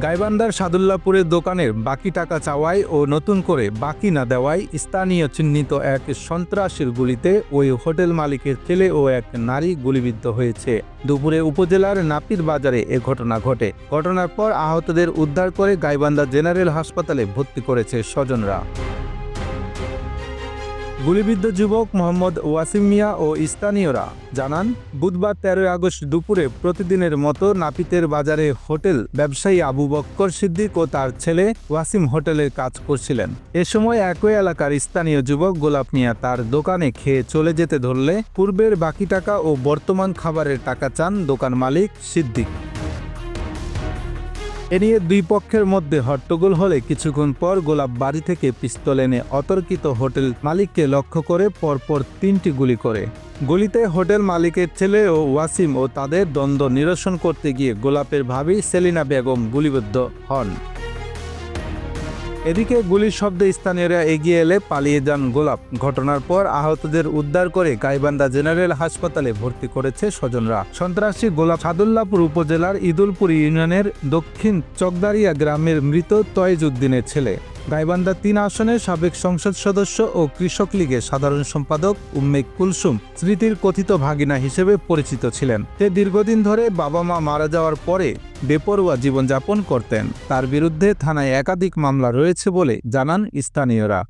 গাইবান্ধার সাদুল্লাপুরের দোকানের বাকি টাকা চাওয়ায় ও নতুন করে বাকি না দেওয়ায় স্থানীয় চিহ্নিত এক সন্ত্রাসীর গুলিতে ওই হোটেল মালিকের ছেলে ও এক নারী গুলিবিদ্ধ হয়েছে। দুপুরে উপজেলার নাপির বাজারে এ ঘটনা ঘটে। ঘটনার পর আহতদের উদ্ধার করে গাইবান্ধা জেনারেল হাসপাতালে ভর্তি করেছে স্বজনরা। গুলিবিদ্ধ যুবক মোহাম্মদ ওয়াসিম মিয়া ও স্থানীয়রা জানান, বুধবার তেরোই আগস্ট দুপুরে প্রতিদিনের মতো নাপিতের বাজারে হোটেল ব্যবসায়ী আবু বক্কর সিদ্দিক ও তার ছেলে ওয়াসিম হোটেলে কাজ করছিলেন। এ সময় একই এলাকার স্থানীয় যুবক গোলাপ মিয়া তার দোকানে খেয়ে চলে যেতে ধরলে পূর্বের বাকি টাকা ও বর্তমান খাবারের টাকা চান দোকান মালিক সিদ্দিক। এ নিয়ে দুই পক্ষের মধ্যে হট্টগোল হলে কিছুক্ষণ পর গোলাপ বাড়ি থেকে পিস্তল এনে অতর্কিত হোটেল মালিককে লক্ষ্য করে পরপর তিনটি গুলি করে। গুলিতে হোটেল মালিকের ছেলে ও ওয়াসিম ও তাদের দ্বন্দ্ব নিরসন করতে গিয়ে গোলাপের ভাবি সেলিনা বেগম গুলিবদ্ধ হন। এদিকে গুলির শব্দে স্থানীয়রা এগিয়ে এলে পালিয়ে যান গোলাপ। ঘটনার পর আহতদের উদ্ধার করে গাইবান্ধা জেনারেল হাসপাতালে ভর্তি করেছে স্বজনরা। সন্ত্রাসী গোলাপ সাদুল্লাপুর উপজেলার ইদুলপুর ইউনিয়নের দক্ষিণ চকদারিয়া গ্রামের মৃত তয়েজউদ্দিনের ছেলে। গাইবান্ধা তিন আসনের সাবেক সংসদ সদস্য ও কৃষক লীগের সাধারণ সম্পাদক উম্মেক কুলসুম স্মৃতির কথিত ভাগিনা হিসেবে পরিচিত ছিলেন। তে দীর্ঘদিন ধরে বাবা মা মারা যাওয়ার পরে বেপরোয়া জীবনযাপন করতেন। তার বিরুদ্ধে থানায় একাধিক মামলা রয়েছে বলে জানান স্থানীয়রা।